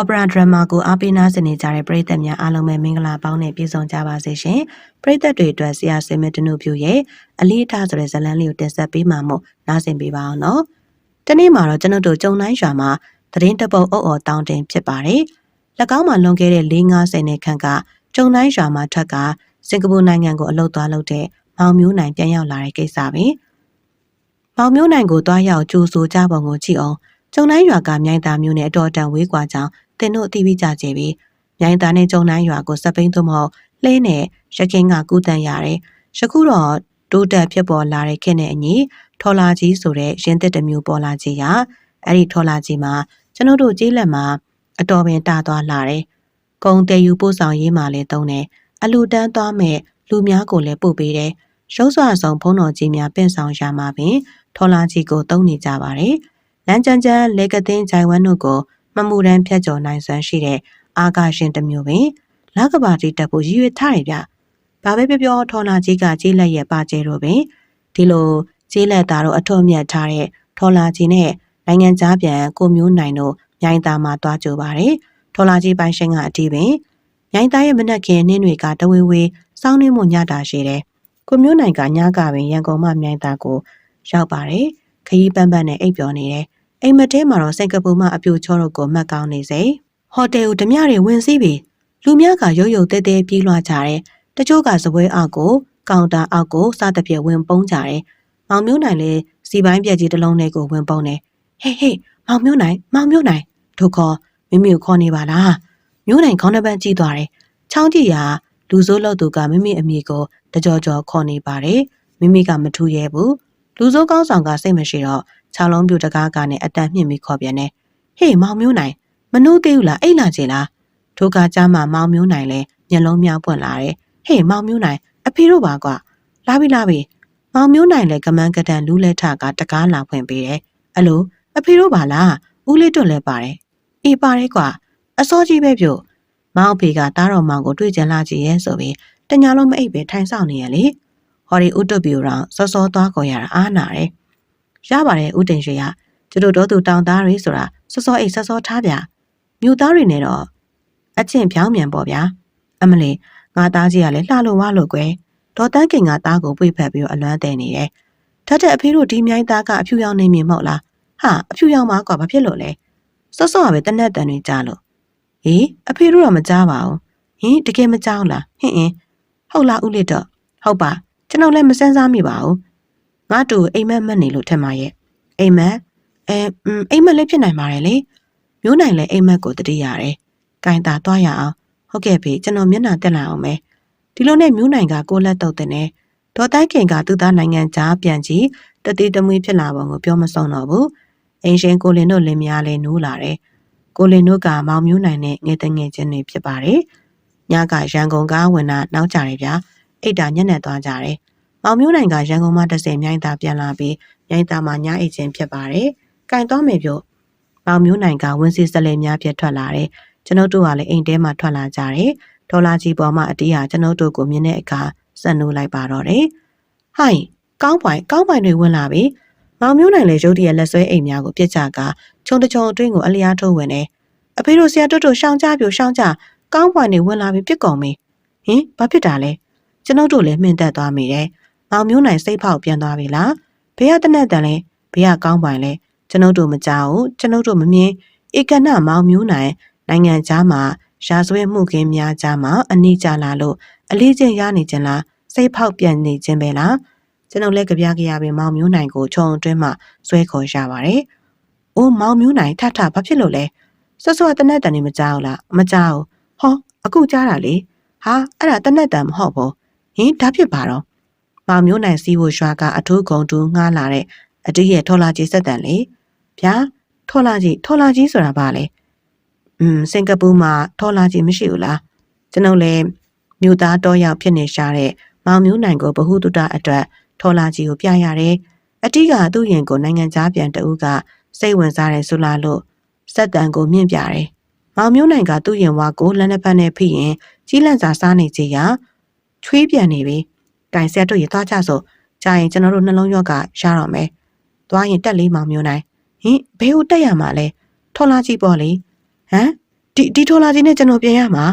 Opera Drama ကိုအားပေးနားဆင်နေကြတဲ့ပရိသတ်များအားလုံးပဲမင်္ဂလာပေါင်းနဲ့ပြည့်စုံကြပါစေရှင်။ပရိသတ်တွေအတွက်ဆရာစင်မတနုပြရဲ့အလေးထားဆိုတဲ့ဇာတ်လမ်းလေးကိုတင်ဆက်ပေးမှာမို့နားဆင်ပေးပါအောင်နော်။ဒီနေ့မှာတော့ကျွန်တော်တို့ကြုံတိုင်းရွာမှာသတင်းတပုတ်အုပ်အော်တောင်းတင်ဖြစ်ပါတယ်။၎င်းမှာလွန်ခဲ့တဲ့၄50နှစ်ခန့်ကကြုံတိုင်းရွာမှာထက်ကစင်ကာပူနိုင်ငံကိုအလုပ်သွားလုပ်တဲ့မောင်မျိုးနိုင်ပြန်ရောက်လာတဲ့ကိစ္စပဲ။မောင်မျိုးနိုင်ကိုတွားရောက်ကြိုးဆိုကြပုံကိုကြည့်အောင်ကျုံတိုင်းရွာကမြိုင်သားမျိုးနဲ့အတော်တန်ဝေးကွာကြောင်း တင်တို့အသိပြီးကြကြပြီမြိုင်သားနဲ့ကျုံတိုင်းရွာကိုစပိန်သို့မဟုတ်လှဲနဲ့ရခင်ကကူးတန်ရတယ်ယခုတော့တိုးတက်ဖြစ်ပေါ်လာတဲ့ခေတ်နဲ့အညီထော်လာကြီးဆိုတဲ့ရင်းသစ်တစ်မျိုးပေါ်လာကြီးရာအဲ့ဒီထော်လာကြီးမှာကျွန်တော်တို့ကြီးလက်မှာအတော်ပင်တာသွားလာတယ်ကုံတည်ယူပို့ဆောင်ရေးမှာလည်းတုံးတယ်အလူတန်းသွားမဲ့လူများကိုလည်းပို့ပေးတယ်ရုပ်စွာဆောင်ဖုံးတော်ကြီးများပင့်ဆောင်ရမှာပင်ထော်လာကြီးကိုတုံးနေကြပါတယ်လမ်းကြမ်းကြမ်းလေကသိန်းဂျိုင်ဝမ်တို့ကို မမှုတမ်းဖြတ်ကျော်နိုင်စွမ်းရှိတဲ့အာကာရှင်တစ်မျိုးပင်လကဘာတီတက်ဖို့ရည်ရွယ်ထားတယ်ဗျ။ဘာပဲပြောပြောထော်လာကြီးကကြီးလက်ရဲ့ပါကျဲတို့ပင်ဒီလိုကြီးလက်သားတို့အထွတ်မြတ်ထားတဲ့ထော်လာကြီးနဲ့နိုင်ငံသားပြန်ကိုမျိုးနိုင်တို့မြိုင်သားမှာတွားကြပါတယ်။ထော်လာကြီးပိုင်ရှင်ကအတီးပင်မြိုင်သားရဲ့မနက်ခင်းနှင်းတွေကတဝေဝေစောင်းနှင်းမှုညတာရှိတယ်။ကိုမျိုးနိုင်ကညကပင်ရန်ကုန်မှမြိုင်သားကိုရောက်ပါတယ်။ခရီးပန်းပန်းနဲ့အိပ်ပျော်နေတယ်။ အိမ်မတဲမှာတော့စင်ကာပူမှအပြိုချောတို့ကိုမှတ်ကောင်းနေစေ။ဟိုတယ်ကိုဓမြတွေဝင်စီးပြီးလူများကရုပ်ရုပ်တဲတဲပြေးလွှားကြတယ်။တချို့ကစပွဲအောက်ကိုကောင်တာအောက်ကိုစသဖြင့်ဝင်ပုန်းကြတယ်။မောင်မျိုးနိုင်လည်းစီပိုင်းပြက်ကြီးတစ်လုံးလေးကိုဝင်ပုန်းတယ်။ဟေးဟေးမောင်မျိုးနိုင်မောင်မျိုးနိုင်တို့ခေါ်မိမိကိုခေါ်နေပါလား။မျိုးနိုင်ခေါင်းတစ်ပန်းကြည့်သွားတယ်။ချောင်းကြည့်ရာလူစိုးလို့သူကမိမိအမိကိုတကြောကြောခေါ်နေပါတယ်။မိမိကမထူရဲဘူး။လူစိုးကောင်းဆောင်ကစိတ်မရှိတော့ ခြောက်လုံးပြူတကားကနဲ့အတန်မြင့်ပြီးခေါ်ပြန်တယ်။ဟေးမောင်မျိုးနိုင်မနှိုးသေးဘူးလားအိတ်လာချင်လားထိုကကြားမှာမောင်မျိုးနိုင်လဲမျက်လုံးမြောက်ပွင့်လာတယ်ဟေးမောင်မျိုးနိုင်အဖေတို့ပါကွာလာပြီလာပြီမောင်မျိုးနိုင်လဲကမန်းကတန်လူးလက်ထကတကားလာဖွင့်ပေးတယ်အလိုအဖေတို့ပါလားဦးလေးတွန့်လဲပါတယ်အေးပါတယ်ကွာအစောကြီးပဲပြုတ်မောင်ဖေကတားတော်မောင်ကိုတွေ့ကြလာကြည့်ရဲဆိုပြီးတညာလုံးမအိပ်ပဲထိုင်ဆောင်နေရလေဟော်ဒီဥတုပီရောစောစောသွားခေါ်ရတာအားနာတယ် ရပါတယ်ဦးတင်ရွှေရကျတို့တော့သူတောင်သားတွေဆိုတာစောစောအိတ်စောစောထားဗျမြို့သားတွေနဲ့တော့အချင်းဖြောင်းမြန်ပေါ့ဗျာအမလီငါသားကြီးကလည်းလှလို့ဝါလို့ကွယ်ဒေါ်တန်းကင်ကသားကိုပွေဖက်ပြီးတော့အလွမ်းတဲ့နေတယ်ထက်တဲ့အဖေတို့ဒီမြိုင်းသားကအဖြူရောင်နေမြင်မဟုတ်လားဟာအဖြူရောင်မှာကွာဘာဖြစ်လို့လဲစောစောကပဲတနက်တန်တွေကြားလို့ဟေးအဖေတို့တော့မကြားပါဘူးဟင်တကယ်မကြောက်လားဟင်အင်းဟုတ်လားဦးလစ်တော့ဟုတ်ပါကျွန်တော်လည်းမစမ်းစားမိပါဘူး ငါတူအိမ်မက်မက်နေလို့ထင်ပါရဲ့အိမ်မက်အဲအိမ်မက်လည်းဖြစ်နိုင်ပါတယ်လေမျိုးနိုင်လည်းအိမ်မက်ကိုတတိရတယ်။ကင်တာသွားရအောင်။ဟုတ်ကဲ့ဖေကျွန်တော်မျက်နှာတက်လာအောင်မယ်။ဒီလိုနဲ့မျိုးနိုင်ကကိုလက်တော့တဲ့နဲ့ဒေါ်တိုက်ခင်ကသူ့သားနိုင်ငံကြားပြန်ကြည့်တတိတမွေးဖြစ်လာပုံကိုပြောမဆုံးတော့ဘူး။အင်းရှင်ကိုလင်တို့လင်မယားလည်းနိုးလာတယ်။ကိုလင်တို့ကမောင်မျိုးနိုင်နဲ့ငယ်တငယ်ချင်းတွေဖြစ်ပါတယ်။ညကရန်ကုန်ကားဝင်တာနောက်ကြတယ်ဗျာ။အိတ်တာညက်နဲ့သွားကြတယ်။ မောင်မျိုးနိုင်ကရန်ကုန်မှတစ်ဆယ်မြိုင်းသားပြန်လာပြီးမြိုင်းသားမှညအိတ်ချင်းဖြစ်ပါတယ်။ကင်သွားမယ်ပြော။မောင်မျိုးနိုင်ကဝင်းစီစလဲများပြတ်ထွက်လာတယ်။ကျွန်ုပ်တို့ကလည်းအိမ်ထဲမှာထွက်လာကြတယ်။ဒေါ်လာကြီးပေါ်မှာအတီးဟာကျွန်ုပ်တို့ကိုမြင်တဲ့အခါစက်နိုးလိုက်ပါတော့တယ်။ဟိုင်ကောင်းပိုင်ကောင်းပိုင်တွေဝင်လာပြီ။မောင်မျိုးနိုင်လည်းရုတ်တရက်လက်ဆွဲအိမ်များကိုပြစ်ချကခြုံတချုံအတွင်းကိုအလျားထိုးဝင်တယ်။အဖေတို့ဆရာတို့တို့ရှောင်းကြပြိုရှောင်းကြကောင်းပိုင်တွေဝင်လာပြီးပြစ်ကုန်ပြီ။ဟင်ဘာဖြစ်တာလဲ။ကျွန်ုပ်တို့လည်းမှင်သက်သွားမိတယ်။ မောင်မျိုးနိုင်စိတ်ဖောက်ပြန်သွားပြီလား။ဘေးကတနက်တန်လဲဘေးကကောင်းပိုင်လဲကျွန်ုပ်တို့မကြောက်ဘူးကျွန်ုပ်တို့မမြင်ဧကနမောင်မျိုးနိုင်နိုင်ငံသားမှာရာဇဝတ်မှုခင်းများကြားမှာအနိကြလာလို့အလေးချင်းရနေခြင်းလားစိတ်ဖောက်ပြန်နေခြင်းပဲလားကျွန်ုပ်လည်းကြပြကြရပင်မောင်မျိုးနိုင်ကိုခြုံအတွင်းမှာဆွဲခေါ်ရပါတယ်။အိုးမောင်မျိုးနိုင်ထထဘာဖြစ်လို့လဲ။ဆော့ဆော့တနက်တန်နေမကြောက်လားမကြောက်။ဟောအခုကြားတာလေ။ဟာအဲ့ဒါတနက်တန်မဟုတ်ဘူး။ဟင်ဒါဖြစ်ပါတော့။ မောင်မျိုးနိုင်စီးဖို့ရွာကအထူးဂုံတူးငှားလာတဲ့အတီးရဲ့ထော်လာကြီးဆက်တန်လေ။ဗျာထော်လာကြီးထော်လာကြီးဆိုတာဘာလဲ။อืมစင်ကာပူမှာထော်လာကြီးမရှိဘူးလား။ကျွန်ုပ်လည်းမြို့သားတော့ရောက်ဖြစ်နေရှာတဲ့မောင်မျိုးနိုင်ကိုဗဟုတုတအတွက်ထော်လာကြီးကိုပြရတယ်။အတိကသူ့ရင်ကိုနိုင်ငံသားပြန်တဦးကစိတ်ဝင်စားတယ်ဆိုလာလို့စက်တန်ကိုမြင့်ပြတယ်။မောင်မျိုးနိုင်ကသူ့ရင်ဝါကိုလက်နှစ်ဖက်နဲ့ဖိရင်ကြီးလန့်စာစားနေကြရာချွေးပြန်နေပြီ။ တိုင်ဆက်တို့ရသွားကြဆိုကြာရင်ကျွန်တော်တို့နှလုံးရောဂါရတော့မယ်။သွားရင်တက်လေးမောင်မျိုးနိုင်ဟင်ဘဲကိုတက်ရမှာလဲထော်လာကြီးပေါ့လေ။ဟမ်ဒီဒီထော်လာကြီးနဲ့ကျွန်တော်ပြန်ရမှာ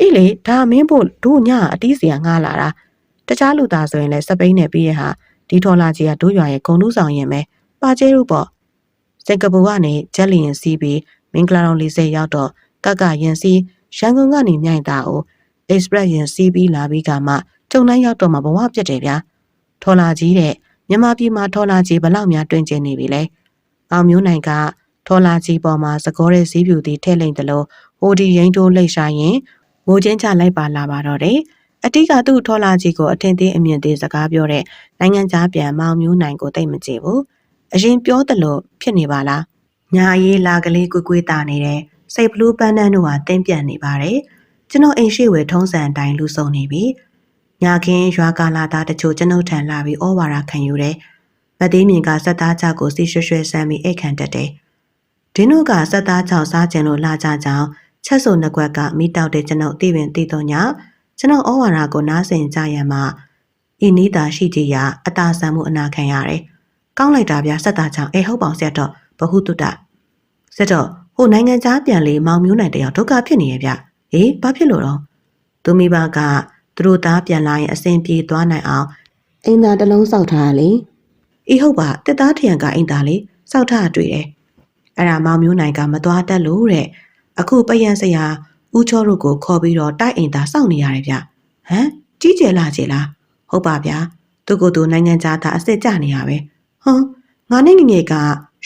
အေးလေဒါမင်းဖို့တို့ညအတီးစီကငားလာတာတခြားလူသားဆိုရင်လည်းစပိန်နဲ့ပြီးရဟာဒီထော်လာကြီးကတို့ရွာရဲ့ဂုံလူဆောင်ရင်ပဲပါကျဲတို့ပေါ့စင်ကာပူကနေဂျက်လီယန်စီးပြီးမင်္ဂလာတော်လေးစိတ်ရောက်တော့ကက်ကရင်စီးရန်ကုန်ကနေမြိုင်တာကို express ရင်စီးပြီးလာပြီးကမှ ကျုံတိုင်းရောက်တော့မှဘဝပြတ်တယ်ဗျာထော်လာကြီးတဲ့မြန်မာပြည်မှာထော်လာကြီးဘလောက်များတွင်ကျင်နေပြီလဲအောင်မျိုးနိုင်ကထော်လာကြီးပေါ်မှာသကောတဲ့စည်းပြူသည်ထဲ့လိမ့်တယ်လို့ဟိုဒီရင်တိုးလှိတ်ရှာရင်ငိုချင်းချလိုက်ပါလာပါတော့တယ်အတိကသူ့ထော်လာကြီးကိုအထင်သေးအမြင်သေးစကားပြောတဲ့နိုင်ငံခြားပြန်မောင်မျိုးနိုင်ကိုတိတ်မကြည့်ဘူးအရင်ပြောသလိုဖြစ်နေပါလားညာရေးလာကလေးကွေးကွေးတာနေတဲ့စိတ်ဘလူးပန်းတန်းတို့ဟာတင်းပြန့်နေပါတယ်ကျွန်တော်အိမ်ရှိဝယ်ထုံးစံအတိုင်းလူဆုံးနေပြီ ညာခင်းရွာကာလာသားတချို့ကျွန်ုပ်ထံလာပြီးဩဝါဒခံယူတယ်မသေးမြင်ကစက်သားကြောက်ကိုစီရွှဲရွှဲဆမ်းပြီးအိတ်ခံတက်တယ်ဒင်းတို့ကစက်သားကြောက်စားကြင်လို့လာကြကြောင်းချက်စုံနှစ်ကွက်ကမိတောက်တဲ့ကျွန်ုပ်သိပင်သိတော့ညကျွန်တော်ဩဝါဒကိုနားဆင်ကြရမှာဤနီးတာရှိကြရာအတာဆန်မှုအနာခံရတယ်။ကောင်းလိုက်တာဗျာစက်သားချောင်းအေဟုတ်ပေါင်ဆက်တော့ဘဟုတုတဆက်တော့ဟိုနိုင်ငံသားပြန်လေမောင်မျိုးနိုင်တယောက်ဒုက္ခဖြစ်နေရဲ့ဗျ။ဟေးဘာဖြစ်လို့တော့သူမိဘက သူတို့သားပြန်လာရင်အစဉ်ပြေသွားနိုင်အောင်အိမ်သာတစ်လုံးစောက်ထားလေ။အေးဟုတ်ပါတက်သားထရံကအိမ်သာလေစောက်ထားတွေ့တယ်။အဲ့ဒါမောင်မျိုးနိုင်ကမသွားတတ်လို့တဲ့။အခုပယံစရာဦးချောတို့ကိုခေါ်ပြီးတော့တိုက်အိမ်သာစောင့်နေရတယ်ဗျ။ဟမ်ကြီးကျယ်လာကျယ်လား။ဟုတ်ပါဗျာ။သူကသူနိုင်ငံသားသားအစ်စ်ကြနေရပဲ။ဟွန်းငါနဲ့ငငယ်က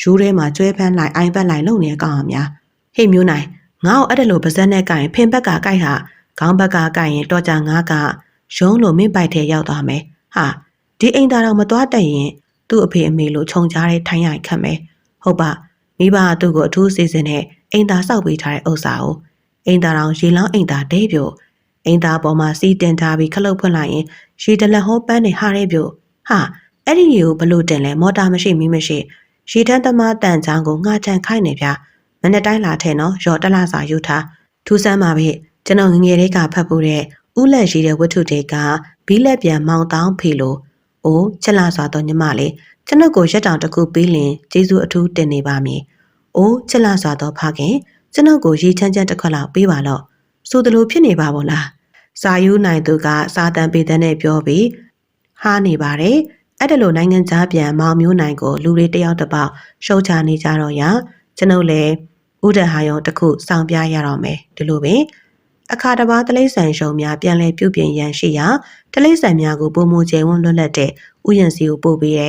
ရိုးထဲမှာကျွဲဖန်းလိုက်အိုင်ဘက်လိုက်လုံနေကောင်အများဟေ့မျိုးနိုင်ငါ့ကိုအဲ့ဒါလိုပါဇက်နဲ့ကိုင်ဖင်ဘက်ကကိုက်ဟာ ခေါင်းဘက်ကကိုက်ရင်တော့ကြငါကရုံးလို့မင်းပိုက်ထဲရောက်သွားမယ်ဟာဒီအိမ်သားတော်မသွားတတ်ရင်သူ့အဖေအမေလိုခြုံကြားတဲ့ထိုင်းရိုက်ခတ်မယ်ဟုတ်ပါမိဘကသူ့ကိုအထူးစီစဉ်နဲ့အိမ်သားစောက်ပေးထားတဲ့ဥစ္စာကိုအိမ်သားတော်ရေလောင်းအိမ်သားဒဲပြိုအိမ်သားပေါ်မှာစီးတင်ထားပြီးခလုတ်ဖွင့်လိုက်ရင်ရေတလက်ဟောပန်းနဲ့ဟာရဲပြိုဟာအဲ့ဒီရေကိုဘလို့တင်လဲမော်တာမရှိမီးမရှိရေထမ်းသမားတန်ချောင်းကိုငှာချန်ခိုင်းနေဗျမနေ့တိုင်းလာထဲနော်ရော်တလားစာယူထားထူးဆန်းပါပဲ ကျွန်တော်ငငယ်လေးကဖတ်ဖို့တဲ့ဥလက်ရှိတဲ့ဝတ္ထုတွေကဘီးလက်ပြန်မောင်းတောင်းဖေလို့အိုးချက်လာစွာတော့ညီမလေးကျွန်ုပ်ကိုရက်တောင်တစ်ခုပေးလင်ကျေးဇူးအထူးတင်နေပါမည်အိုးချက်လာစွာတော့ဖခင်ကျွန်ုပ်ကိုရေချမ်းချမ်းတစ်ခွက်လောက်ပေးပါတော့ဆိုသလိုဖြစ်နေပါဘောလားစာယူနိုင်သူကစာတန်ပေတဲ့နဲ့ပြောပြီးဟားနေပါတယ်အဲ့ဒါလိုနိုင်ငံသားပြန်မောင်မျိုးနိုင်ကိုလူတွေတယောက်တစ်ပေါက်ရှုံချနေကြတော့ရကျွန်ုပ်လည်းဥဒဟာယုံတစ်ခုစောင့်ပြရတော့မယ်ဒီလိုပဲ အခါတပါတလိษံရှုံများပြန်လဲပြုပြင်ရန်ရှိရာတလိษံများကိုပုံမူကျဲဝန်းလွတ်လပ်တဲ့ဥယျာဉ်စီကိုပို့ပေးရဲ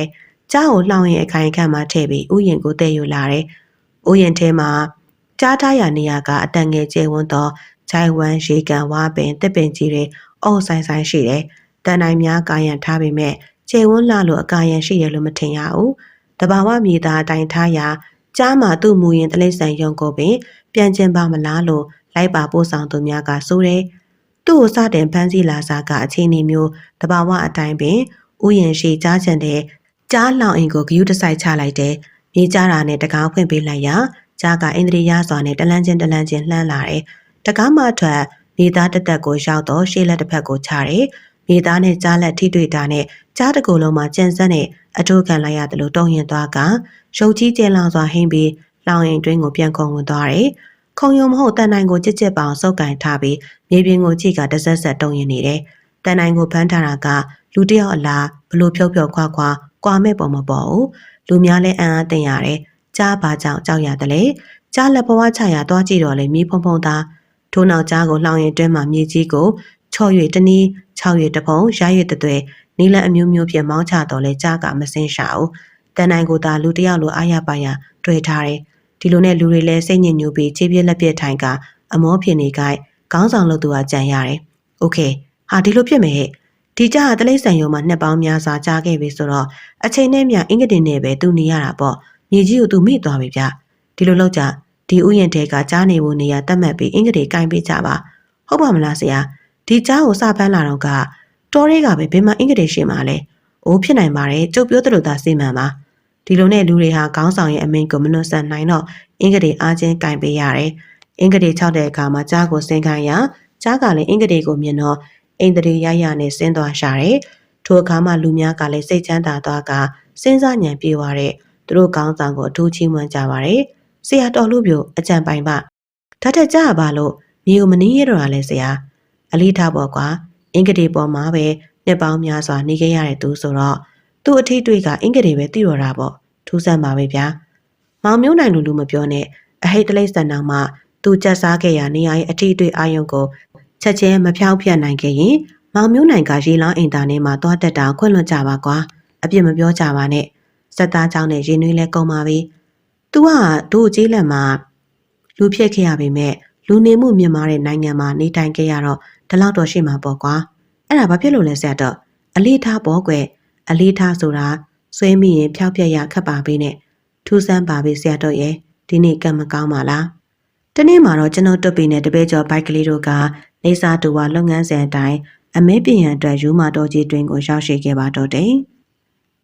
ကြားကိုလှောင်ရင်အခိုင်အခန့်မှထည့်ပြီးဥယျာဉ်ကိုတည့်ယူလာတယ်ဥယျာဉ်ထဲမှာကြားထားရနေရကအတန်ငယ်ကျဲဝန်းသောခြိုင်ဝမ်းရေကန်ဝါပင်တစ်ပင်ကြီးတွေအုပ်ဆိုင်ဆိုင်ရှိတယ်တန်တိုင်းများကာယံထားပေမဲ့ကျေဝန်းလာလို့အကာရန်ရှိရလို့မထင်ရဘူး။တဘာဝမြေသားအတိုင်းထားရာကြားမှာသူ့မူရင်တလိษံယုံကိုပင်ပြန်ကျင်ပါမလားလို့ လိုက်ပါပို့ဆောင်သူများကဆိုတယ်။သူ့ကိုစတင်ဖမ်းဆီးလာစားကအချိန်နေမျိုးတဘာဝအတိုင်းပင်ဥယျာဉ်ရှိကြားချင်တဲ့ကြားလောင်အိမ်ကိုဂယုတစိုက်ချလိုက်တယ်။မြေကြားတာနဲ့တကားဖွင့်ပေးလိုက်ရာကြားကအင်္ဒရိယစွာနဲ့တလန်းချင်းတလန်းချင်းလှမ်းလာတယ်။တကားမှထွက်မြေသားတက်တက်ကိုရောက်တော့ရှေ့လက်တစ်ဖက်ကိုချတယ်။မြေသားနဲ့ကြားလက်ထိတွေ့တာနဲ့ကြားတကူလုံးမှာကြံစက်နဲ့အထိုးခံလိုက်ရတယ်လို့တုံ့ရင်သွားကရုပ်ကြီးကျဲလောင်စွာဟင်းပြီးလောင်ရင်တွင်းကိုပြန်ခုံဝင်သွားတယ်။ ခုံယုံမဟုတ်တန်နိုင်ကိုကြစ်ကြစ်ပေါင်စုပ်ကန်ထားပြီးမြေပြင်ကိုကြည့်ကတဆက်ဆက်တုံ့ရင်နေတယ်။တန်နိုင်ကိုဖမ်းထားတာကလူတယောက်အလားဘလို့ဖြုတ်ဖြုတ်ခွာခွာကွာမဲ့ပုံမပေါ်ဘူး။လူများလဲအံ့အားသင့်ရတယ်။ကြားပါကြောင်ကြောက်ရတယ်လေ။ကြားလက်ဘဝချရာသွားကြည့်တော့လေမြေဖုံဖုံသားထိုးနောက်ကြားကိုလှောင်ရင်တွင်းမှာမြေကြီးကိုချော့၍တနည်း6၍တပုံရရတဲ့တွေနီလန်အမျိုးမျိုးဖြင့်မောင်းချတော်လဲကြားကမစင်းရှာဘူးတန်နိုင်ကိုသာလူတယောက်လိုအားရပါရတွေ့ထားတယ် ဒီလိုနဲ့လူတွေလည်းစိတ်ညစ်ညူပြီးခြေပြက်လက်ပြက်ထိုင်ကအမောဖြစ်နေခိုက်ခေါင်းဆောင်လို့သူကကြံရတယ်။ Okay ဟာဒီလိုဖြစ်မယ်ဟဲ့ဒီကြဟာတလိမ့်ဆန်ရုံမှာနှစ်ပေါင်းများစွာကြားခဲ့ပြီဆိုတော့အချိန်နဲ့မျှအင်္ဂဒင်နဲ့ပဲသူနေရတာပေါ့မြေကြီးကိုသူမိသွားပြီဗျဒီလိုလောက်ကြဒီဥယျာဉ်တဲကကြားနေဖို့နေရာတတ်မှတ်ပြီးအင်္ဂဒင်ကင်ပေးကြပါဟုတ်ပါမလားဆရာဒီကြားကိုစပန်းလာတော့ကတော်ရဲကပဲဘယ်မှာအင်္ဂဒင်ရှင်မှာလဲအိုးဖြစ်နိုင်ပါတယ်ကျုပ်ပြောသလိုသာစီမံပါ ဒီလိုနဲ့လူတွေဟာခေါင်းဆောင်ရဲ့အမိန့်ကိုမနှုတ်ဆက်နိုင်တော့အင်္ဂတေအားချင်းကင်ပေးရတယ်။အင်္ဂတေ၆တဲ့အခါမှာကြားကိုစင်ခိုင်းရာကြားကလည်းအင်္ဂတေကိုမြင်တော့အိမ်တရေရရနဲ့ဆင်းသွားရှာတယ်။ထိုအခါမှလူများကလည်းစိတ်ချမ်းသာသွားကစဉ်းစားညံပြေသွားတဲ့သူတို့ခေါင်းဆောင်ကိုအထူးချီးမွမ်းကြပါတယ်။ဆရာတော်လူပြိုအကြံပိုင်ပါဒါထက်ကြရပါလို့မြေကိုမနှီးရတော့တာလဲဆရာအလေးထားပေါ့ကွာအင်္ဂတေပေါ်မှာပဲနှစ်ပေါင်းများစွာနေခဲ့ရတဲ့သူဆိုတော့ သူ့အထီးတွေကအင်္ဂတေပဲသိတော့တာပေါ့ထူးဆန်းပါပဲဗျာမောင်မျိုးနိုင်လူလူမပြောနဲ့အဟိတ်တလိษ္ဆန်တောင်မှသူကြက်စားခဲ့ရနေရရဲ့အထီးတွေအာယုံကိုချက်ချင်းမဖြောင်းဖြတ်နိုင်ခဲ့ရင်မောင်မျိုးနိုင်ကရေလောင်းအင်တာနက်မှာသွားတက်တာခွင့်လွှတ်ကြပါကွာအပြစ်မပြောကြပါနဲ့စက်သားချောင်းနဲ့ရင်းနှွေးလဲကုန်ပါပြီ။ तू ကတို့ကြီးလက်မှာလူဖြစ်ခဲ့ရပေမဲ့လူနေမှုမြင့်မားတဲ့နိုင်ငံမှာနေထိုင်ခဲ့ရတော့ဒီလောက်တော့ရှိမှာပေါ့ကွာအဲ့ဒါဘာဖြစ်လို့လဲဆရာတော့အလေးထားပေါ့ကွယ် အလေးထားဆိုတာဆွေးမိရင်ဖျောက်ပြက်ရခက်ပါပဲနဲ့ထူးဆန်းပါပဲဆရာတော့ရဲ့ဒီနေ့ကံမကောင်းပါလားတနေ့မှာတော့ကျွန်တော်တွတ်ပီနဲ့တပည့်ကျော်ဘိုက်ကလေးတို့ကနေစာတူဝါလုပ်ငန်းစဉ်အတိုင်းအမဲပြင်ရန်အတွက်ယူမာတော်ကြီးတွင်ကိုရောက်ရှိခဲ့ပါတော့တယ်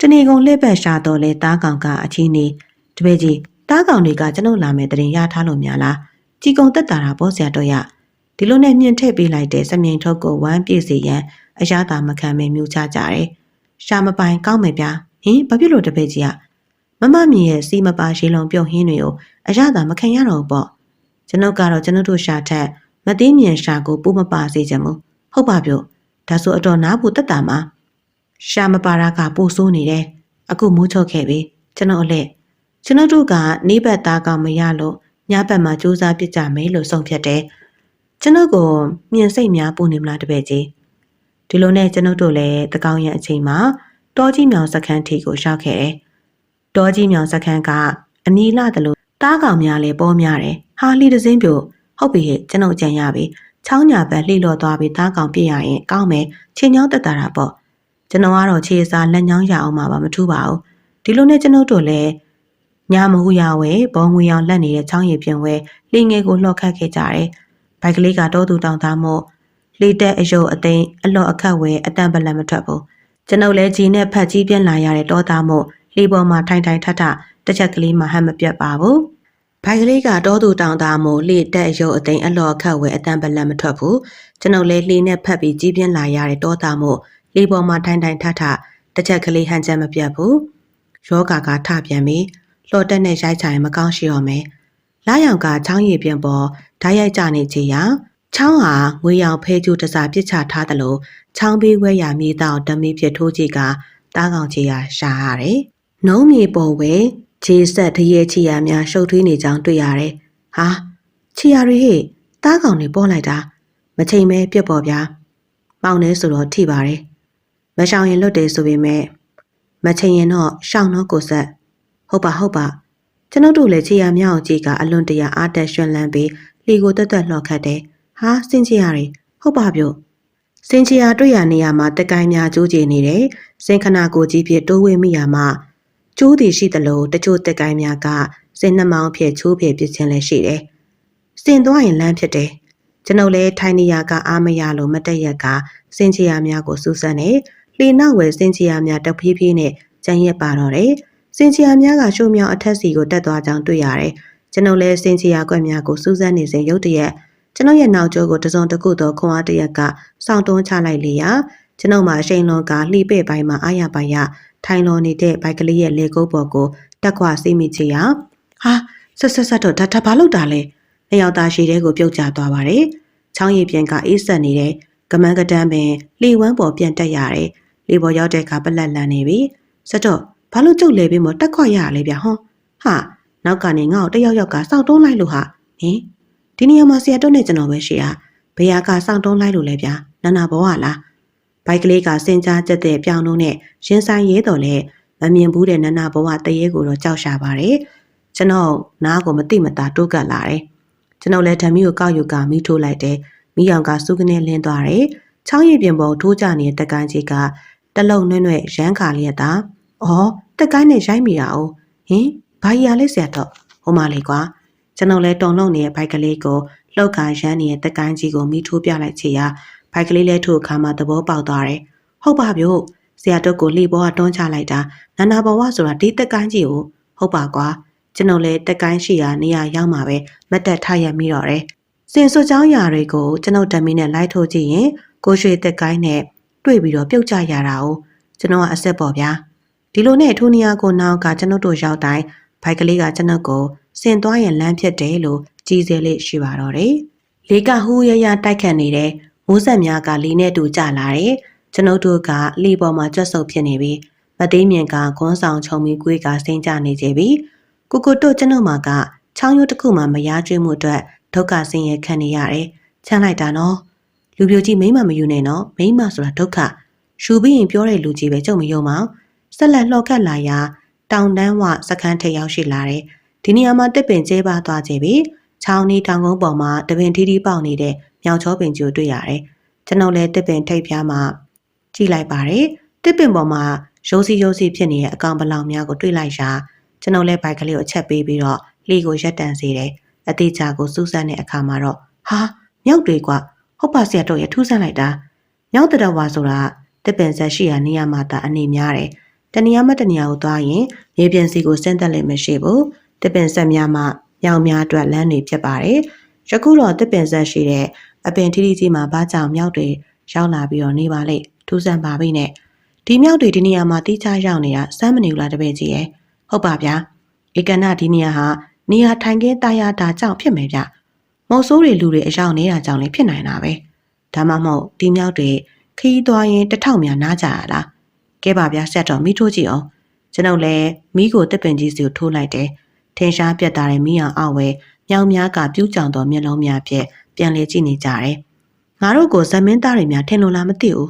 တနေ့ကုန်လှည့်ပတ်ရှာတော့လဲတားကောင်ကအချင်းနေတပည့်ကြီးတားကောင်တွေကကျွန်ုပ်လာမယ်တရင်ရထားလို့များလားကြည်ကုံတက်တာတာပေါ့ဆရာတော့ရဒီလိုနဲ့မြင့်ထည့်ပေးလိုက်တဲ့စမြင်ထုတ်ကိုဝမ်းပြည့်စေရန်အရသာမခံမမြူချကြတယ် ရှာမပိုင်ကောင်းမယ်ဗျာဟင်ဘာဖြစ်လို့တပည့်ကြီးကမမမြင်ရဲ့စီမပါရေလုံးပြုံဟင်းတွေကိုအရသာမခံရတော့ဘူးပေါ့ကျွန်ုပ်ကတော့ကျွန်ုပ်တို့ရှာထက်မသိမြင်ရှာကိုပူမပါစေချင်ဘူးဟုတ်ပါပြုဒါဆိုအတော်နားဖို့တက်တာမှာရှာမပါတာကပိုဆိုးနေတယ်အခုမိုးချုပ်ခဲ့ပြီကျွန်တော်အလက်ကျွန်တော်တို့ကနေဘက်သားကောင်မရလို့ညဘက်မှာစူးစမ်းပြစ်ကြမယ်လို့ဆုံးဖြတ်တယ်ကျွန်တော်ကိုမြင်စိတ်များပူနေမလားတပည့်ကြီး ဒီလိုနဲ့ကျွန်ုပ်တို့လည်းတကောင်ရအချိန်မှာတောကြီးမြောင်စခန်းထိကိုရောက်ခဲ့တယ်တောကြီးမြောင်စခန်းကအနီးလာတယ်လို့တားကောင်များလည်းပေါ်များတယ်ဟာလီတစင်းပြိုဟုတ်ပြီဟဲ့ကျွန်ုပ်ကြံရပြီချောင်းညာဘက်လှိလော်သွားပြီးတားကောင်ပြစ်ရရင်ကောင်းမယ်ချင်းချောင်းတက်တာတာပေါ့ကျွန်တော်ကတော့ခြေစားလက်ညောင်းရအောင်မှာပါမထူးပါဘူးဒီလိုနဲ့ကျွန်ုပ်တို့လည်းညမဟုရဝဲဘောငွေအောင်လက်နေတဲ့ချောင်းရည်ပြင်ဝဲလှငယ်ကိုလှော့ခတ်ခဲ့ကြတယ်ဘိုက်ကလေးကတော့သူတောင်သားမို့ လေတက်အယုတ်အသိမ်းအလော့အခတ်ဝဲအတန်ပလန်မထွက်ဘူးကျွန်ုပ်လည်းကြီးနဲ့ဖတ်ကြီးပြင်းလာရတဲ့တောသားမို့လေပေါ်မှာထိုင်ထိုင်ထထတစ်ချက်ကလေးမှဟမ်းမပြတ်ပါဘူးဘိုက်ကလေးကတောသူတောင်သားမို့လေတက်အယုတ်အသိမ်းအလော့အခတ်ဝဲအတန်ပလန်မထွက်ဘူးကျွန်ုပ်လည်းလေနဲ့ဖတ်ပြီးကြီးပြင်းလာရတဲ့တောသားမို့လေပေါ်မှာထိုင်ထိုင်ထထတစ်ချက်ကလေးဟန်ချက်မပြတ်ဘူးယောဂါကထပြန်ပြီးလှော်တက်နဲ့ရိုက်ချင်မကောင်းရှိတော့မယ်လာရောင်ကချောင်းရည်ပြင်ပေါ်ဓာတ်ရိုက်ကြနေချေရာ ချောင်းဟာငွေရောင်ဖဲကျူတစားပစ်ချထားသလိုချောင်းဘေးဝဲရမြေတောင်ဓမီဖြစ်ထိုးကြည့်ကတားကောင်ချေရာရှာရတယ်။နှုံးမြေပေါ်ဝဲခြေဆက်တရေချီယာများရှုပ်ထွေးနေကြောင်းတွေ့ရတယ်။ဟာချီယာတွေဟေ့တားကောင်တွေပေါ်လိုက်တာမချိန်မဲပြက်ပေါ်ဗျာ။ပေါင်နေဆိုတော့ထိပါတယ်။မရှောင်ရင်လွတ်တယ်ဆိုပေမဲ့မချိန်ရင်တော့ရှောင်းတော့ကိုဆက်ဟုတ်ပါဟုတ်ပါကျွန်ုပ်တို့လည်းခြေရမြောက်ကြီးကအလွန်တရာအားတက်ရွှင်လန်းပြီးလီကိုတက်တက်လှော်ခတ်တယ်။ ဟာစင်ချရာတွေဟုတ်ပါပြုတ်။စင်ချရာတွေ့ရနေရမှာတကိုင်းများကျိုးကျနေတယ်။စင်ခနာကိုကြီးဖြစ်တိုးဝေးမိရမှာကျိုးသည်ရှိသလိုတချို့တကိုင်းများကစင်နှမောင်းဖြစ်ချိုးဖြစ်ပြစ်ခြင်းလည်းရှိတယ်။စင်သွားရင်လမ်းဖြစ်တယ်။ကျွန်ုပ်လည်းထိုင်နေရကအားမရလို့မတက်ရက်ကစင်ချရာများကိုစူးစမ်းနေလှေနောက်ဝယ်စင်ချရာများတဖြည်းဖြည်းနဲ့ကျန်ရက်ပါတော့တယ်။စင်ချီယာများကရှိုးမြောင်အထက်စီကိုတက်သွားကြောင်းတွေ့ရတယ်။ကျွန်ုပ်လည်းစင်ချီယာကွက်များကိုစူးစမ်းနေစဉ်ရုတ်တရက် ကျွန်ုပ်ရဲ့နောက်ကျောကိုတစုံတစ်ခုသောခွန်အားတရက်ကစောင့်တွန်းချလိုက်လေရာကျွန်ုပ်မှာအရှိန်လွန်ကလှိပဲ့ပိုင်းမှာအာရပါရထိုင်လွန်နေတဲ့ဘိုက်ကလေးရဲ့လေကုပ်ပေါ်ကိုတက်ခွာစီးမိချေရာဟာဆက်ဆက်ဆက်တော့ဒါဒါဘာလို့တာလဲနှစ်ယောက်သားရှိတဲ့ကိုပြုတ်ကျသွားပါတယ်။ချောင်းရည်ပြန်ကအေးဆက်နေတဲ့ကမန်းကတန်းပင်လှေဝမ်းပေါ်ပြန်တက်ရတယ်။လေပေါ်ရောက်တဲ့အခါပလက်လန်နေပြီ။စတော့ဘာလို့ကြုတ်လဲပြီးမတက်ခွက်ရရလဲဗျဟွန်းဟာနောက်ကနေငါ့ကိုတယောက်ယောက်ကစောင့်တုံးလိုက်လို့ဟာဟင် ဒီနေရာမှာဆရာတော့နဲ့ကျွန်တော်ပဲရှိရဘယ်ဟာကစောင့်တုံးလိုက်လို့လဲဗျနာနာဘောကလားဘိုက်ကလေးကစင်ကြားကျက်တဲ့ပြောင်းလုံးနဲ့ရင်ဆိုင်ရဲတော်လဲမမြင်ဘူးတဲ့နနာဘဝတရေကိုတော့ကြောက်ရှာပါတယ်ကျွန်တော်နားကိုမတိမတာတိုးကပ်လာတယ်ကျွန်တော်လည်းဓမီကိုကောက်ယူကမိထိုးလိုက်တယ်မိအောင်ကစုကနေလင်းသွားတယ်ချောင်းရည်ပြင်ပေါ်ထိုးကြနေတဲ့တကိုင်းကြီးကတလုံနှွဲ့နှွဲ့ရမ်းခါလျက်တာ။အော်တက်ကိုင်းနဲ့ရိုက်မိတာ哦။ဟင်ဘာကြီးရလဲဆရာတော့ဟိုမလေးကွာ ကျွန်တော်လဲတုံလုံးနေတဲ့ဘိုက်ကလေးကိုလှုပ်ခါရမ်းနေတဲ့တက်ကိုင်းကြီးကိုမိထိုးပြလိုက်ချေရဘိုက်ကလေးလဲထိုးခါမှသဘောပေါက်သွားတယ်။ဟုတ်ပါဗျို့ဆရာတို့ကိုလှေပေါ်ကတွန်းချလိုက်တာနာနာဘဝဆိုတာဒီတက်ကိုင်းကြီးကိုဟုတ်ပါကွာကျွန်တော်လဲတက်ကိုင်းရှိရာနေရာရောက်မှာပဲမတ်တက်ထရမိတော့တယ်။စင်စွချောင်းရာတွေကိုကျွန်တော်ဓမီနဲ့လိုက်ထိုးကြည့်ရင်ကိုရွှေတက်ကိုင်းနဲ့တွေ့ပြီးတော့ပြုတ်ကျရတာ哦ကျွန်တော်ကအဆက်ပေါ်ဗျာ။ဒီလိုနဲ့ထိုးနီယာကိုနောက်ကကျွန်ုပ်တို့ရောက်တိုင်းဘိုက်ကလေးကကျွန်ုပ်ကို စင်သွားရင်လမ်းဖြစ်တယ်လို့ကြီးစဲလေးရှိပါတော့တယ်။လေကဟူးရရတိုက်ခတ်နေတဲ့မိုးဆက်များကလီနဲ့တူကြလာတယ်။ကျွန်ုပ်တို့ကလီပေါ်မှာကြွတ်ဆုပ်ဖြစ်နေပြီးမသိမြင်ကခွန်းဆောင်ချုံပြီးကွေးကစိမ့်ကြနေကြပြီ။ကိုကိုတို့ကျွန်ုပ်မှာကချောင်းရိုးတစ်ခုမှမရကျွေးမှုအတွက်ဒုက္ခဆင်းရဲခံနေရတယ်။ချမ်းလိုက်တာနော်။လူပြိုကြီးမိမမယူနဲ့နော်။မိမဆိုတာဒုက္ခ။ရှူပြီးရင်ပြောတဲ့လူကြီးပဲကြုံမယုံပါဘူး။ဆက်လက်လှော်ခတ်လာရာတောင်တန်းဝစခန်းထိပ်ရောက်ရှိလာတယ်။ ဒီနေရာမှာတစ်ပင်ကျဲပါသွားကြပြီ။ချောင်းနီတောင်ကုန်းပေါ်မှာတပင်ထီးထီးပေါက်နေတဲ့မြောင်ချောပင်ကျိုတွေ့ရတယ်။ကျွန်တော်လည်းတစ်ပင်ထိပ်ပြားမှာကြည့်လိုက်ပါတယ်။တစ်ပင်ပေါ်မှာရိုးစီရိုးစီဖြစ်နေတဲ့အကောင်ပလောင်များကိုတွေ့လိုက်ရာကျွန်တော်လည်းဘိုက်ကလေးကိုအချက်ပေးပြီးတော့လှီကိုရက်တန်စေတယ်။အသေးချာကိုစူးစမ်းတဲ့အခါမှာတော့ဟာမြောက်တွေကဟုတ်ပါဆရာတို့ရထူးဆန်းလိုက်တာ။မြောက်တတော်ဝါဆိုတာတစ်ပင်ဆက်ရှိရာနေရာမှာတာအနေများတယ်။တနေရာမတနေရာကိုသွားရင်မြေပြင်စီကိုဆင်းသက်လိမ့်မရှိဘူး။ တစ်ပင်ဆက်များမှမြောင်များအတွက်လမ်းတွေဖြစ်ပါတယ်။ယခုတော့တစ်ပင်ဆက်ရှိတဲ့အပင်ထီထီကြီးမှာဘာကြောင့်မြောက်တွေရောက်လာပြီးတော့နေပါလိမ့်ထူးဆန်းပါပြီနဲ့ဒီမြောက်တွေဒီနေရာမှာတိကျရောက်နေတာစမ်းမနေဘူးလားတပည့်ကြီးရဲ့ဟုတ်ပါဗျာဧကနာဒီနေရာဟာနေရာထိုင်ခင်းတာယာတာကြောင့်ဖြစ်မယ်ဗျမော်ဆိုးတွေလူတွေအရောက်နေတာကြောင့်လည်းဖြစ်နိုင်တာပဲဒါမှမဟုတ်ဒီမြောက်တွေခီးသွားရင်တထောက်များနားကြရလားကဲပါဗျာဆက်တော့မိထိုးကြည့်အောင်ကျွန်ုပ်လည်းမိကိုတစ်ပင်ကြီးစီကိုထိုးလိုက်တယ် ထင်ရှားပြတ်သားတဲ့မိအောင်အောက်ဝဲမြောင်များကပြူးကြောင်သောမျက်လုံးများဖြင့်ပြန်လေကြည့်နေကြတယ်ငါတို့ကိုဇမင်းသားတွေများထင်လို့လားမသိဘူး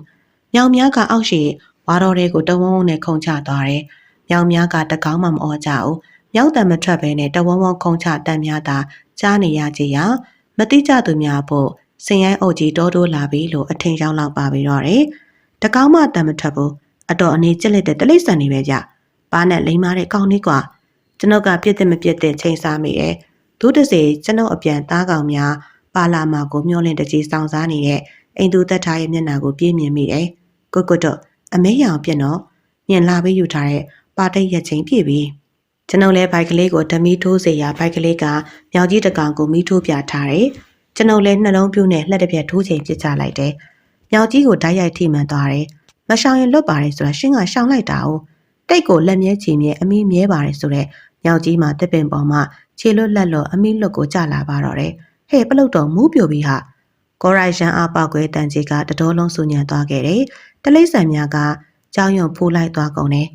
မြောင်များကအောက်ရှိဝါတော်တွေကိုတဝုံဝုံနဲ့ခုန်ချသွားတယ်မြောင်များကတကောင်းမှမအော်ကြဘူးမြောက်တံမထွက်ဘဲနဲ့တဝုံဝုံခုန်ချတန်များသာကြားနေရကြရာမတိကြသူများဖို့စင်ရိုင်းအုပ်ကြီးတောတိုးလာပြီလို့အထင်ရောက်လောက်ပါပြီးတော့တယ်တကောင်းမှတန်မထွက်ဘူးအတော်အနေကျက်လက်တဲ့တလိษံနေပဲကြပါနဲ့လိမ္မာတဲ့ကောင်းလေးကွာ ကျွန်ုပ်ကပြစ်တဲ့မပြစ်တဲ့ချိန်စားမိရဲ့ဒုတစေကျွန်ုပ်အပြန်သားကောင်များပါလာမာကိုမျောလင့်တကြီးစောင်းစားနေတဲ့အိမ်သူသက်ထားရဲ့မျက်နှာကိုပြင်းမြင်မိတယ်ကိုကိုတော့အမဲရောင်ပြက်တော့မြင်လာပြီးယူထားတဲ့ပါတိတ်ရက်ချင်းပြည့်ပြီကျွန်ုပ်လည်းဘိုက်ကလေးကိုဓမီထိုးစေရာဘိုက်ကလေးကမြောင်ကြီးတကောင်ကိုမီးထိုးပြထားတယ်ကျွန်ုပ်လည်းနှလုံးပြူးနဲ့လှက်တစ်ပြက်ထိုးချိန်ပြစ်ချလိုက်တယ်မြောင်ကြီးကိုဓာတ်ရိုက်ထိမှန်သွားတယ်မရှောင်ရင်လွတ်ပါတယ်ဆိုတာရှင်းကရှောင်လိုက်တာ哦တိတ်ကိုလက်မြဲချီမြဲအမီးမြဲပါတယ်ဆိုတော့ မြောင်ကြီးမှာတစ်ပင်ပေါ်မှာခြေလွတ်လက်လွတ်အမီးလွတ်ကိုကြလာပါတော့တယ်ဟဲ့ပလုတ်တော်မူးပြိုပြီးဟာကောရိုက်ရန်အားပောက်ကွဲတန်ကြီးကတတော်လုံးဆူညံသွားခဲ့တယ်တလိမ့်ဆန်များကကြောင်ရုံဖိုးလိုက်သွားကုန်တယ်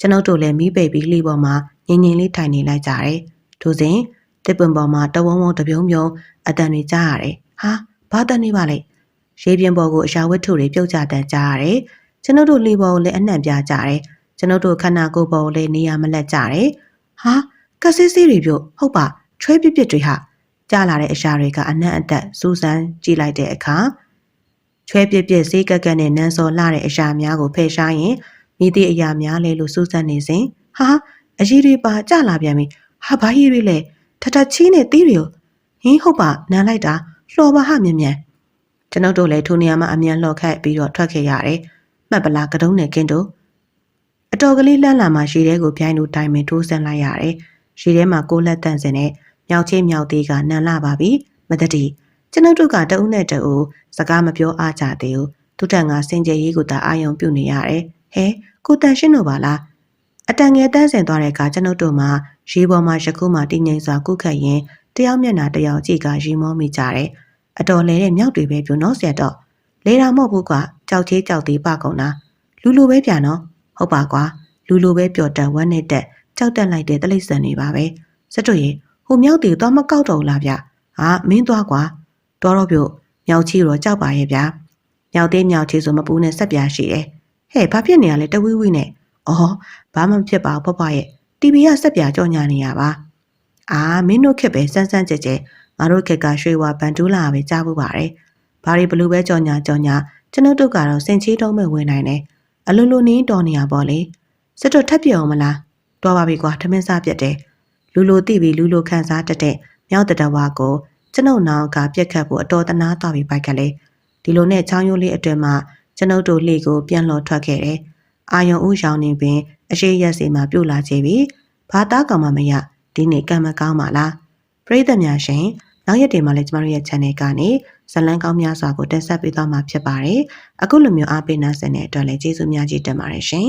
ကျွန်ုပ်တို့လည်းမိပိတ်ပြီးလှီပေါ်မှာငင်ငင်လေးထိုင်နေလိုက်ကြတယ်ထို့စဉ်တစ်ပင်ပေါ်မှာတဝုံဝုံတပြုံးပြုံးအတန်တွေကြားရတယ်ဟာဘာတန်နေပါလဲရေပြင်ပေါ်ကိုအရာဝတ္ထုတွေပြုတ်ကျတန်ကြားရတယ်ကျွန်ုပ်တို့လှီပေါ်ကိုလည်းအနှံ့ပြကြတယ်ကျွန်ုပ်တို့ခန္ဓာကိုယ်ပေါ်ကိုလည်းနေရာမလက်ကြတယ် ဟာကစစ်စစ်တွေပြုတ်ဟုတ်ပါချွဲပြစ်ပြစ်တွေဟာကြားလာတဲ့အရာတွေကအနှံ့အသက်စူးစမ်းကြည့်လိုက်တဲ့အခါချွဲပြစ်ပြစ်စေးကက်ကက်နဲ့နန်းစော်လှတဲ့အရာများကိုဖယ်ရှားရင်မိသည့်အရာများလဲလို့စူးစမ်းနေစဉ်ဟာအကြီးတွေပါကြလာပြန်ပြီဟာဘာကြီးတွေလဲထထချီးနဲ့တီးတွေကိုဟင်းဟုတ်ပါနမ်းလိုက်တာလှော်ပါဟမြန်မြန်ကျွန်ုပ်တို့လည်းထိုနေရာမှာအမြန်လှော်ခတ်ပြီးတော့ထွက်ခဲ့ရတယ်မှတ်ပလားကတုံးနဲ့ကင်းတို့ အတော်ကလေးလှမ်းလာမှရေထဲကိုပြိုင်လို့တိုင်ပင်ထိုးဆန်းလိုက်ရတယ်ရေထဲမှာကိုလက်တန့်စင်နဲ့မြောက်ချင်းမြောက်သေးကနန်လာပါပြီမတတိကျွန်ုပ်တို့ကတအုပ်နဲ့တအုပ်စကားမပြောအားကြသေးဘူးသူတန်ကစင်ကြယ်ရေးကိုသာအာယုံပြုနေရတယ်ဟဲကိုတန်ရှင်းတို့ပါလားအတန်ငယ်တန်းစင်သွားတဲ့အခါကျွန်ုပ်တို့မှာရေပေါ်မှာရခုမှတည်ငြိမ်စွာကုခတ်ရင်တယောက်မျက်နှာတယောက်ကြည့်ကရီမောမိကြတယ်အတော်လဲတဲ့မြောက်တွေပဲပြုနော်ဆရာတော့လေတာမဟုတ်ဘူးကွာကြောက်သေးကြောက်သေးပကုန်တာလူလိုပဲပြန်နော် ဟုတ်ပါကွာလူလိုပဲပျော်တက်ဝမ်းနဲ့တက်ကြောက်တက်လိုက်တဲ့တလိษံတွေပါပဲစတွရေဟိုမြောက်တွေတော့မကောက်တော့လားဗျဟာမင်းသွားကွာတော်တော့ပြုတ်မြောက်ချီတော့ကြောက်ပါရဲ့ဗျမြောက်သေးမြောက်ချီဆိုမပူးနဲ့ဆက်ပြားရှိတယ်ဟဲ့ဘာဖြစ်နေရလဲတဝီးဝီးနဲ့အော်ဘာမှမဖြစ်ပါဘူးဖွားဖွားရဲ့တီဗီကဆက်ပြားကြောညာနေရပါအာမင်းတို့ခက်ပဲစမ်းစမ်းကြဲကြဲငါတို့ခက်ကရွှေဝါဗန်တူးလာပဲကြားဖို့ပါတယ်ဘာတွေဘလို့ပဲကြောညာကြောညာကျွန်ုပ်တို့ကတော့စင်ချီတုံးမဲ့ဝင်နိုင်တယ် အလိုလိုနင်းတော်နေရပါလေစစ်တော့ထပ်ပြအောင်မလားတော်ပါပြီကွာထမင်းစားပြက်တယ်လူလိုတိပြီးလူလိုခန်းစားတတ်တဲ့မြောက်တတဝါကိုကျွန်ုပ်နောင်ကပြက်ခတ်ဖို့အတော်တနာသွားပြီးပိုက်ကလေးဒီလိုနဲ့ချောင်းရိုးလေးအတွင်မှကျွန်ုပ်တို့လှေကိုပြန်လော်ထွက်ခဲ့တယ်အာယုံဦးရောင်နေပင်အရှိရက်စီမှာပြုတ်လာကြပြီဘာသားကောင်မှမရဒီနေ့ကံမကောင်းပါလားပရိသတ်များရှင် နောက်ရက်တွေမှာလည်းကျမတို့ရဲ့ channel ကနေဇလန်းကောင်းများစွာကိုတင်ဆက်ပေးသွားမှာဖြစ်ပါတယ်အခုလိုမျိုးအားပေးနာဆင်တဲ့အတွက်လည်းကျေးဇူးများကြီးတင်ပါတယ်ရှင်